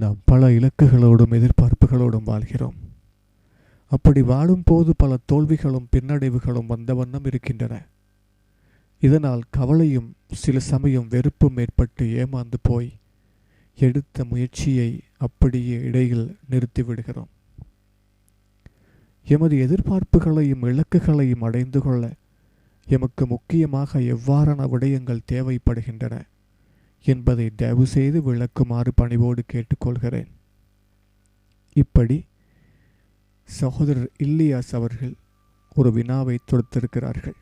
நாம் பல இலக்குகளோடும் எதிர்பார்ப்புகளோடும் வாழ்கிறோம். அப்படி வாழும்போது பல தோல்விகளும் பின்னடைவுகளும் வந்த வண்ணம் இருக்கின்றன. இதனால் கவலையும் சில சமயம் வெறுப்பும் ஏற்பட்டு ஏமாந்து போய் எடுத்த முயற்சியை அப்படியே இடையில் நிறுத்திவிடுகிறோம் எமது எதிர்பார்ப்புகளையும் இலக்குகளையும் அடைந்து கொள்ள எமக்கு முக்கியமாக எவ்வாறான விடயங்கள் தேவைப்படுகின்றன? என்பதை தயவு செய்து விளக்குமாறு பணிவோடு கேட்டுக்கொள்கிறேன். இப்படி சகோதரர் இல்லியாஸ் அவர்கள் ஒரு வினாவை தொடுத்திருக்கிறார்கள்.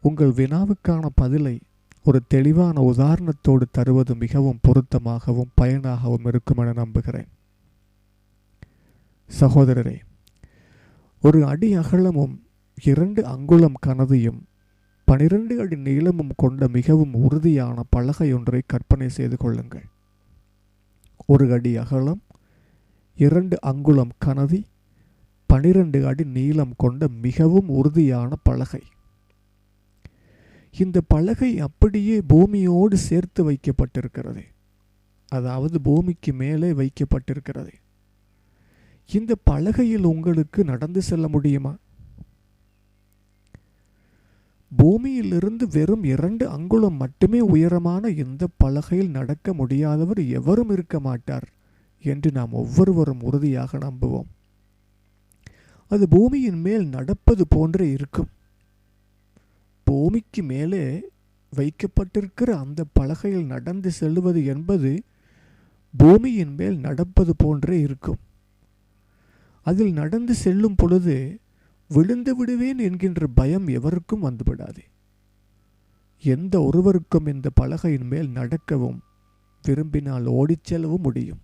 உங்கள் வினாவுக்கான பதிலை ஒரு தெளிவான உதாரணத்தோடு தருவது மிகவும் பொருத்தமாகவும் பயனாகவும் இருக்கும் என நம்புகிறேன். சகோதரரே ஒரு அடி அகலமும் இரண்டு அங்குலம் கனதியும் பனிரெண்டு அடி நீளமும் கொண்ட மிகவும் உறுதியான பலகை ஒன்றை கற்பனை செய்து கொள்ளுங்கள். ஒரு அடி அகலம் இரண்டு அங்குலம் கனதி பனிரெண்டு அடி நீளம் கொண்ட மிகவும் உறுதியான பலகை. இந்த பலகை அப்படியே பூமியோடு சேர்த்து வைக்கப்பட்டிருக்கிறது. அதாவது பூமிக்கு மேலே வைக்கப்பட்டிருக்கிறது. இந்த பலகையில் உங்களுக்கு நடந்து செல்ல முடியுமா? பூமியிலிருந்து வெறும் இரண்டு அங்குலம் மட்டுமே உயரமான இந்த பலகையில் நடக்க முடியாதவர் எவரும் இருக்க மாட்டார் என்று நாம் ஒவ்வொருவரும் உறுதியாக நம்புவோம். அது பூமியின் மேல் நடப்பது போன்றே இருக்கும். பூமிக்கு மேலே வைக்கப்பட்டிருக்கிற அந்த பலகையில் நடந்து செல்வது என்பது பூமியின் மேல் நடப்பது போன்றே இருக்கும். அதில் நடந்து செல்லும் பொழுது விழுந்து விடுவேன் என்கின்ற பயம் எவருக்கும் வந்துவிடாது. எந்த ஒருவருக்கும் இந்த பலகையின் மேல் நடக்கவும் விரும்பினால் ஓடிச் செல்லவும் முடியும்.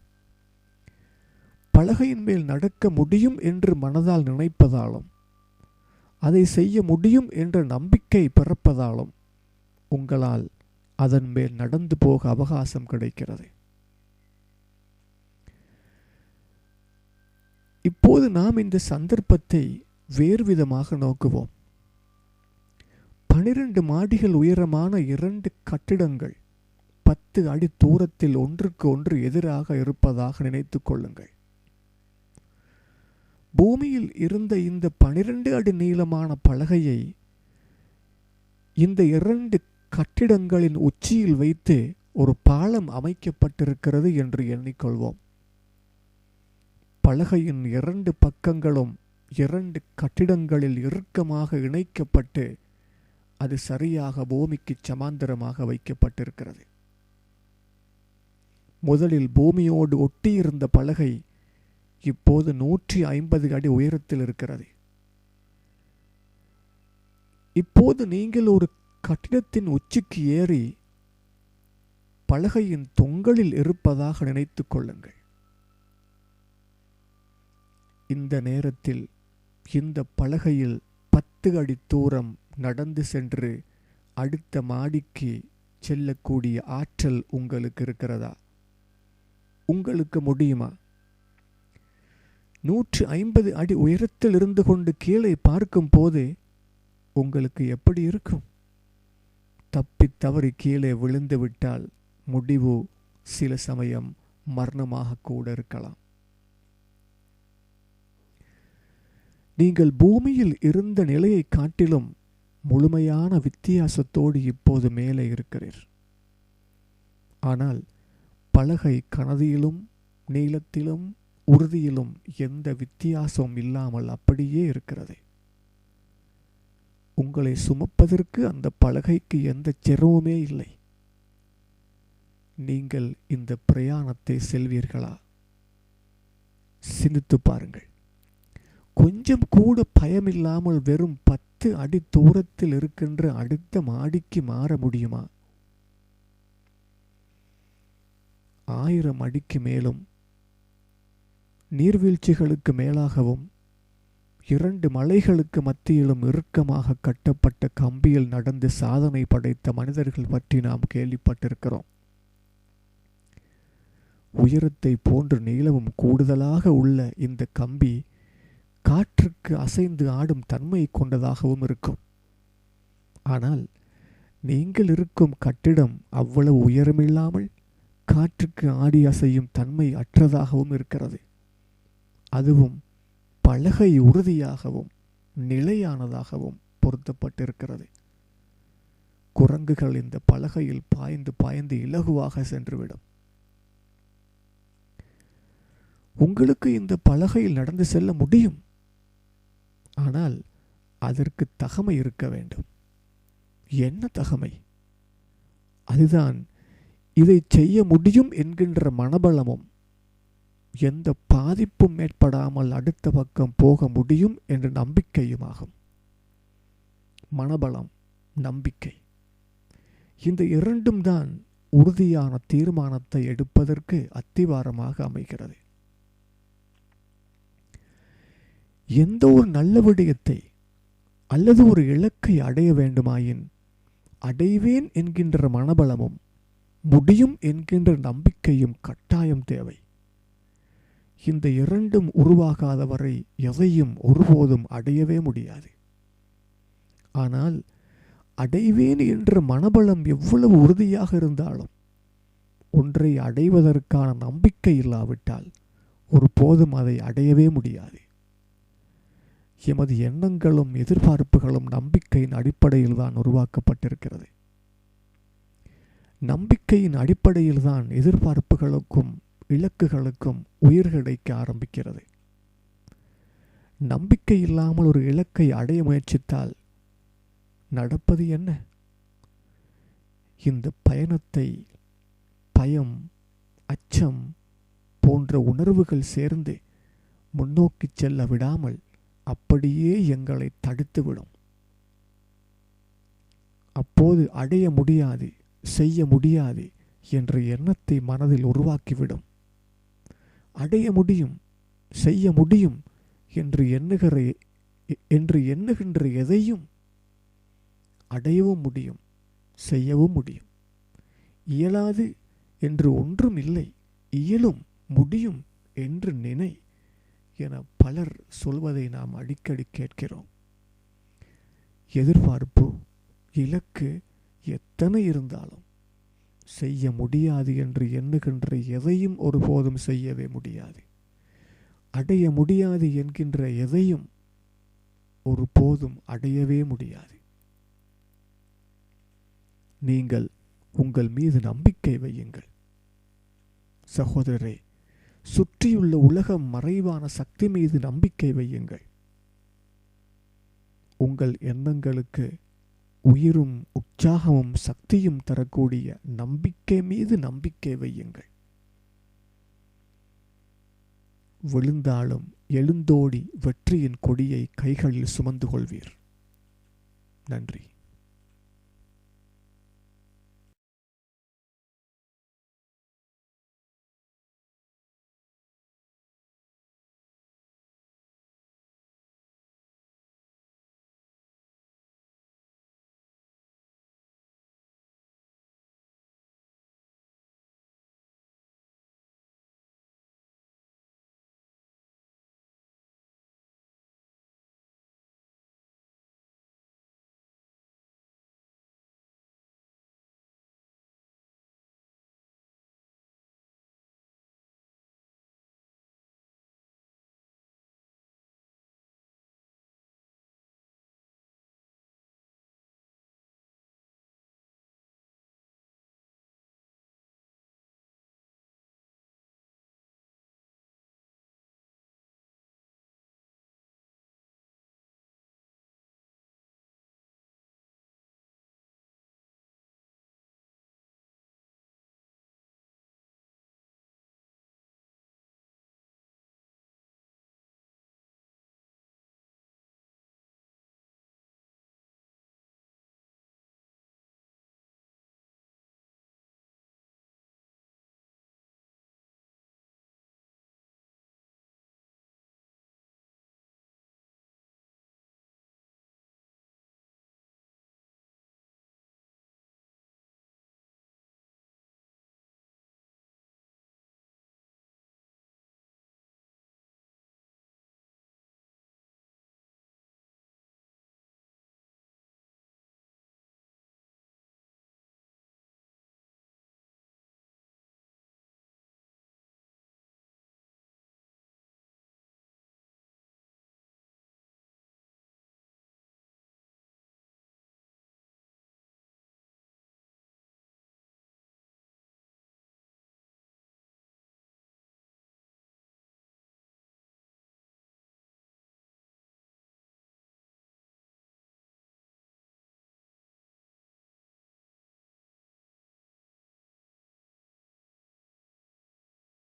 பலகையின் மேல் நடக்க முடியும் என்று மனதால் நினைப்பதாலும் அதை செய்ய முடியும் என்ற நம்பிக்கை பிறப்பதாலும் உங்களால் அதன் மேல் நடந்து போக அவகாசம் கிடைக்கிறது. இப்போது நாம் இந்த சந்தர்ப்பத்தை வேறு விதமாக நோக்குவோம். பனிரெண்டு மாடிகள் உயரமான இரண்டு கட்டிடங்கள் பத்து அடி தூரத்தில் ஒன்றுக்கு ஒன்று எதிராக இருப்பதாக நினைத்துக் கொள்ளுங்கள். பூமியில் இருந்த இந்த பனிரெண்டு அடி நீளமான பலகையை இந்த இரண்டு கட்டிடங்களின் உச்சியில் வைத்து ஒரு பாலம் அமைக்கப்பட்டிருக்கிறது என்று எண்ணிக்கொள்வோம். பலகையின் இரண்டு பக்கங்களும் இரண்டு கட்டிடங்களில் இறுக்கமாக இணைக்கப்பட்டு அது சரியாக பூமிக்கு சமாந்தரமாக வைக்கப்பட்டிருக்கிறது. முதலில் பூமியோடு ஒட்டியிருந்த பலகை இப்போது நூற்றி ஐம்பது அடி உயரத்தில் இருக்கிறது. இப்போது நீங்கள் ஒரு கட்டிடத்தின் உச்சிக்கு ஏறி பலகையின் தொங்கலில் இருப்பதாக நினைத்துக் கொள்ளுங்கள். இந்த நேரத்தில் இந்த பலகையில் பத்து அடி தூரம் நடந்து சென்று அடுத்த மாடிக்கு செல்லக்கூடிய ஆற்றல் உங்களுக்கு இருக்கிறதா? உங்களுக்கு முடியுமா? நூற்று ஐம்பது அடி உயரத்தில் இருந்து கொண்டு கீழே பார்க்கும் போது உங்களுக்கு எப்படி இருக்கும்? தப்பி தவறி கீழே விழுந்து விட்டால் முடிவு சில சமயம் மரணமாக கூட இருக்கலாம். நீங்கள் பூமியில் இருந்த நிலையை காட்டிலும் முழுமையான வித்தியாசத்தோடு இப்போது மேலே இருக்கிறீர். ஆனால் பலகை கனதியிலும் நீளத்திலும் உறுதியிலும் எந்த வித்தியாசமும் இல்லாமல் அப்படியே இருக்கிறது. உங்களை சுமப்பதற்கு அந்த பலகைக்கு எந்த சிரமமே இல்லை. நீங்கள் இந்த பிரயாணத்தை செல்வீர்களா? சிந்தித்து பாருங்கள். கொஞ்சம் கூட பயமில்லாமல் வெறும் பத்து அடி தூரத்தில் இருக்கின்ற அடுத்த மாடிக்கு மாற முடியுமா? ஆயிரம் அடிக்கு மேலும் நீர்வீழ்ச்சிகளுக்கு மேலாகவும் இரண்டு மலைகளுக்கு மத்தியிலும் இறுக்கமாக கட்டப்பட்ட கம்பியில் நடந்து சாதனை படைத்த மனிதர்கள் பற்றி நாம் கேள்விப்பட்டிருக்கிறோம். உயரத்தை போன்று நீளமும் கூடுதலாக உள்ள இந்த கம்பி காற்றுக்கு அசைந்து ஆடும் தன்மை கொண்டதாகவும் இருக்கும். ஆனால் நீங்கள் இருக்கும் கட்டிடம் அவ்வளவு உயரமில்லாமல் காற்றுக்கு ஆடி அசையும் தன்மை அற்றதாகவும் இருக்கிறது. அதுவும் பலகை உறுதியாகவும் நிலையானதாகவும் பொருத்தப்பட்டிருக்கிறது. குரங்குகள் இந்த பலகையில் பாய்ந்து பாய்ந்து இலகுவாக சென்றுவிடும். உங்களுக்கு இந்த பலகையில் நடந்து செல்ல முடியும்? ஆனால் அதற்கு தகமை இருக்க வேண்டும். என்ன தகமை? அதுதான் இதை செய்ய முடியும் என்கின்ற மனபலமும் எந்த பாதிப்பும் ஏற்படாமல் அடுத்த பக்கம் போக முடியும் என்ற நம்பிக்கையுமாகும். மனபலம் நம்பிக்கை. இந்த இரண்டும் தான் உறுதியான தீர்மானத்தை எடுப்பதற்கு அத்திவாரமாக அமைகிறது. எந்த ஒரு நல்ல விடயத்தை அல்லது ஒரு இலக்கை அடைய வேண்டுமாயின் அடைவேன் என்கின்ற மனபலமும் முடியும் என்கின்ற நம்பிக்கையும் கட்டாயம் தேவை. இந்த இரண்டும் உருவாகாத வரை எதையும் ஒருபோதும் அடையவே முடியாது. ஆனால் அடைவேன் என்ற மனபலம் எவ்வளவு உறுதியாக இருந்தாலும் ஒன்றை அடைவதற்கான நம்பிக்கை இல்லாவிட்டால் ஒருபோதும் அதை அடையவே முடியாது. எமது எண்ணங்களும் எதிர்பார்ப்புகளும் நம்பிக்கையின் அடிப்படையில் தான் உருவாக்கப்பட்டிருக்கிறது. நம்பிக்கையின் அடிப்படையில் தான் எதிர்பார்ப்புகளுக்கும் இலக்குகளுக்கும் உயிர் கிடைக்க ஆரம்பிக்கிறது. நம்பிக்கை இல்லாமல் ஒரு இலக்கை அடைய முயற்சித்தால் நடப்பது என்ன? இந்த பயணத்தை பயம் அச்சம் போன்ற உணர்வுகள் சேர்ந்து முன்னோக்கி செல்ல விடாமல் அப்படியே எங்களை தடுத்துவிடும். அப்போது அடைய முடியாது செய்ய முடியாது என்ற எண்ணத்தை மனதில் உருவாக்கிவிடும். அடைய முடியும் செய்ய முடியும் என்று எண்ணுகிற என்று எண்ணுகின்ற எதையும் அடையவும் முடியும் செய்யவும் முடியும். இயலாது என்று ஒன்றும் இல்லை இயலும் முடியும் என்று நினை. என பலர் சொல்வதை நாம் அடிக்கடி கேட்கிறோம். எதிர்பார்ப்பு இலக்கு எத்தனை இருந்தாலும் செய்ய முடியாது என்று எண்ணுகின்ற எதையும் ஒருபோதும் செய்யவே முடியாது. அடைய முடியாது என்கின்ற எதையும் ஒருபோதும் அடையவே முடியாது. நீங்கள் உங்கள் மீது நம்பிக்கை வையுங்கள். சகோதரரே சுற்றியுள்ள உலகம் மறைவான சக்தி மீது நம்பிக்கை வையுங்கள். உங்கள் எண்ணங்களுக்கு உயிரும் உற்சாகமும் சக்தியும் தரக்கூடிய நம்பிக்கை மீது நம்பிக்கை வையுங்கள். விழுந்தாலும் எழுந்தோடி வெற்றியின் கொடியை கைகளில் சுமந்து கொள்வீர். நன்றி.